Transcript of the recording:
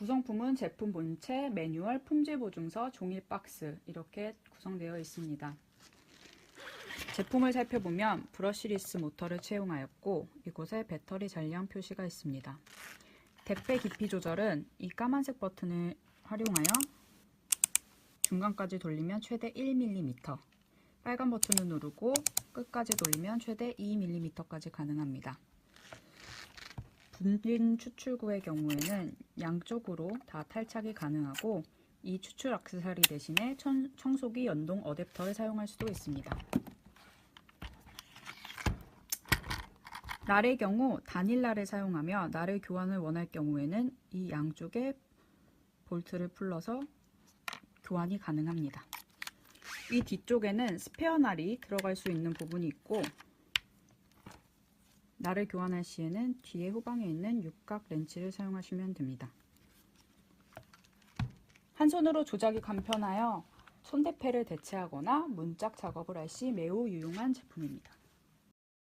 구성품은 제품 본체, 매뉴얼, 품질 보증서, 종이 박스 이렇게 구성되어 있습니다. 제품을 살펴보면 브러쉬리스 모터를 채용하였고 이곳에 배터리 잔량 표시가 있습니다. 택배 깊이 조절은 이 까만색 버튼을 활용하여 중간까지 돌리면 최대 1mm, 빨간 버튼을 누르고 끝까지 돌리면 최대 2mm까지 가능합니다. 분진 추출구의 경우에는 양쪽으로 다 탈착이 가능하고 이 추출 액세서리 대신에 천- 청소기 연동 어댑터를 사용할 수도 있습니다. 날의 경우 단일 날을 사용하며 날을 교환을 원할 경우에는 이 양쪽에 볼트를 풀러서 교환이 가능합니다. 이 뒤쪽에는 스페어 날이 들어갈 수 있는 부분이 있고 날을 교환할 시에는 뒤에 후방에 있는 육각 렌치를 사용하시면 됩니다. 한 손으로 조작이 간편하여 손대패를 대체하거나 문짝 작업을 할 시 매우 유용한 제품입니다.